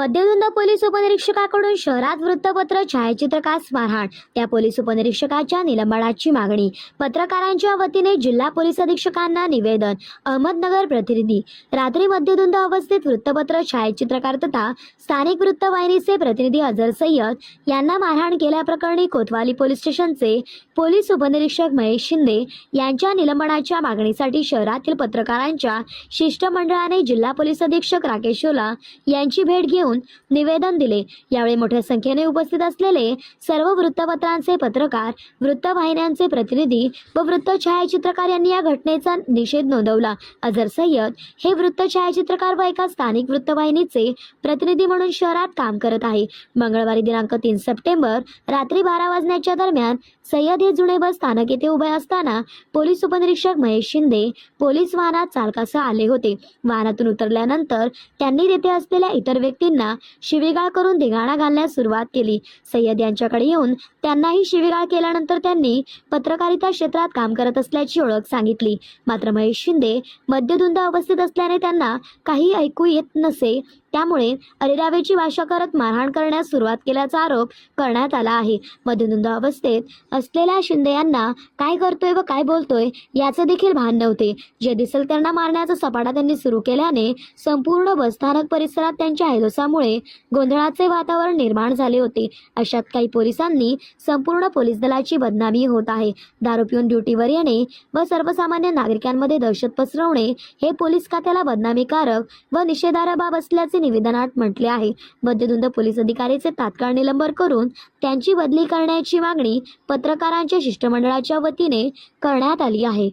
मध्यधुंद police उपनिरीक्षकाकडून शहरात वृत्तपत्र छायाचित्रकास मारहाण त्या पोलीस उपनिरीक्षकाच्या निलंबनाची मागणी पत्रकारांच्या वतीने जिल्हा पोलीस अधीक्षकांना निवेदन अहमदनगर प्रतिनिधी रात्री मध्यधुंद अवस्थेत वृत्तपत्र छायाचित्रकार तथा स्थानिक वृत्तवाहिनीचे प्रतिनिधी अजर सय्यद यांना मारहाण केल्याप्रकरणी कोतवाली पोलीस स्टेशनचे पोलीस उपनिरीक्षक महेश शिंदे यांच्या निलंबनाच्या मागणीसाठी शहरातील पत्रकारांच्या शिष्टमंडळाने जिल्हा पोलीस अधीक्षक राकेश ओला यांची भेट घेऊन निवेदन दिले. यावेळी मोठ्या संख्येने उपस्थित असलेले सर्व वृत्तपत्रांचे पत्रकार वृत्तवाहिन्यांचे प्रतिनिधी व वृत्त छायाचित्रकार यांनी या घटनेचा निषेध नोंदवला. अझर सय्यद हे वृत्त छायाचित्रकार व एका स्थानिक वृत्तवाहिनीचे प्रतिनिधी म्हणून शहरात काम करत आहे. मंगळवारी दिनांक तीन सप्टेंबर रात्री बारा वाजण्याच्या दरम्यान सय्यद हे जुने बस स्थानक येथे उभे असताना पोलीस उपनिरीक्षक महेश शिंदे पोलीस वाहनात चालकासह आले होते. वाहनातून उतरल्यानंतर त्यांनी तेथे असलेल्या इतर व्यक्तींना शिवीगाळ करून धिगाणा घालण्यास सुरुवात केली. सय्यद यांच्याकडे येऊन त्यांनाही शिवीगाळ केल्यानंतर त्यांनी पत्रकारिता क्षेत्रात काम करत असल्याची ओळख सांगितली. मात्र महेश शिंदे मद्यधुंद अवस्थेत असल्याने त्यांना काही ऐकू येत नसे त्यामुळे अरेरावेची भाषा करत मारहाण करण्यास सुरुवात केल्याचा आरोप करण्यात आला आहे. मधुनंद अवस्थेत असलेल्या शिंदे यांना काय करतोय व काय बोलतोय याचे देखील भान नव्हते. जे दिसेल त्यांना मारण्याचा सपाटा त्यांनी सुरू केल्याने संपूर्ण बसस्थानक परिसरात त्यांच्या हैदोसामुळे गोंधळाचे वातावरण निर्माण झाले होते. अशात काही पोलिसांनी संपूर्ण पोलीस दलाची बदनामी होत आहे. दारू पिऊन ड्युटीवर येणे व सर्वसामान्य नागरिकांमध्ये दहशत पसरवणे हे पोलीस खात्याला बदनामीकारक व निषेधार्ह बाब असल्याचे निवेदनात म्हटले आहे. मध्यधुंद पोलीस अधिकारीचे तात्काळ निलंबन करून त्यांची बदली करण्याची मागणी पत्रकारांच्या शिष्टमंडळाच्या वतीने करण्यात आली आहे.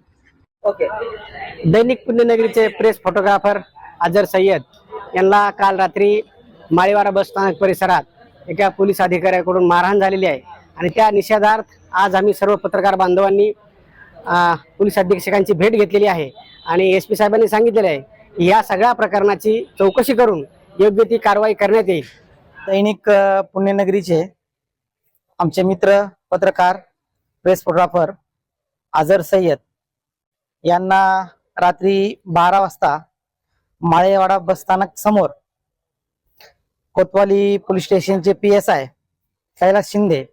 ओके. दैनिक पुण्यनगरीचे प्रेस फोटोग्राफर अजर सय्यद यांना काल रात्री माळीवाडा बस स्थानक परिसरात एका पोलीस अधिकाऱ्याकडून मारहाण झालेली आहे. आणि त्या निषेधार्थ आज आम्ही सर्व पत्रकार बांधवांनी पोलीस अधीक्षकांची भेट घेतलेली आहे. आणि एस पी साहेबांनी सांगितलेलं आहे या सगळ्या प्रकरणाची चौकशी करून योग्य ती कारवाई करण्यात येईल. दैनिक पुण्यनगरीचे आमचे मित्र पत्रकार प्रेस फोटोग्राफर आझर सय्यद यांना रात्री बारा वाजता माळेवाडा बसस्थानक समोर कोतवाली पोलीस स्टेशनचे P S I Kailas Shinde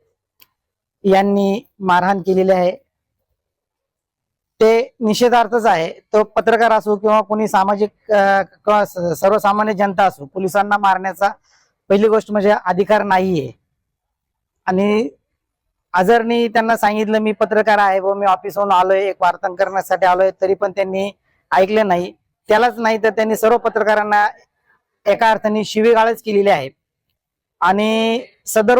यांनी मारहाण केलेली आहे. ते निषेधार्थच आहे. तो पत्रकार असो किंवा कोणी सामाजिक सर्वसामान्य जनता असो पोलिसांना मारण्याचा पहिली गोष्ट म्हणजे अधिकार नाहीये. आणि आजरनी त्यांना सांगितलं मी पत्रकार आहे व मी ऑफिसहून आलोय एक वार्तांकन करण्यासाठी आलोय तरी पण त्यांनी ऐकले नाही. त्यालाच नाही तर त्यांनी सर्व पत्रकारांना एका अर्थाने शिवीगाळच केलेली आहे. आणि सदर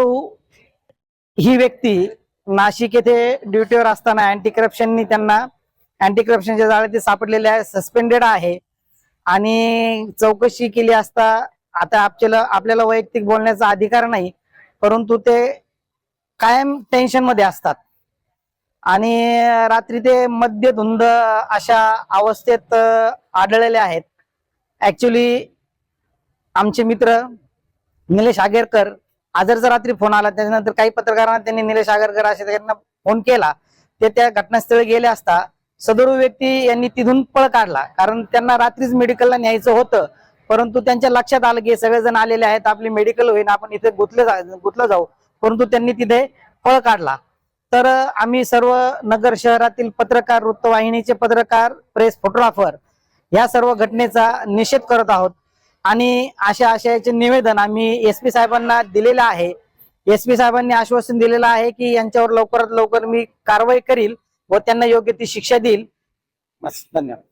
ही व्यक्ती नाशिक येथे ड्युटीवर असताना अँटी करप्शननी त्यांना अँटी करप्शनच्या जाळे ते सापडलेले आहे सस्पेंडेड आहे. आणि चौकशी केली असता आता आपल्याला आपल्याला वैयक्तिक बोलण्याचा अधिकार नाही परंतु ते कायम टेन्शनमध्ये असतात. आणि रात्री ते मद्यधुंद अशा अवस्थेत आढळलेले आहेत. ऍक्च्युली आमचे मित्र निलेश आगेरकर आजरचा रात्री फोन आला त्याच्यानंतर काही पत्रकारांना त्यांनी निलेश आगरकर असे त्यांना फोन केला. ते त्या घटनास्थळी गेले असता सदर व्यक्ती यांनी तिथून पळ काढला. कारण त्यांना रात्रीच मेडिकलला न्यायचं होतं. परंतु त्यांच्या लक्षात आलं की सगळेजण आलेले आहेत. आपली मेडिकल होईन. आपण इथे गुंतले जा- जाऊ. परंतु त्यांनी तिथे पळ काढला. तर आम्ही सर्व नगर शहरातील पत्रकार वृत्तवाहिनीचे पत्रकार प्रेस फोटोग्राफर या सर्व घटनेचा निषेध करत आहोत. आणि अशा आशयाचे निवेदन आम्ही एस पी साहेबांना दिलेलं आहे. एस पी साहेबांनी आश्वासन दिलेलं आहे की यांच्यावर लवकरात लवकर मी कारवाई करील. व त्यांना योग्य ती शिक्षा देईल. बस धन्यवाद.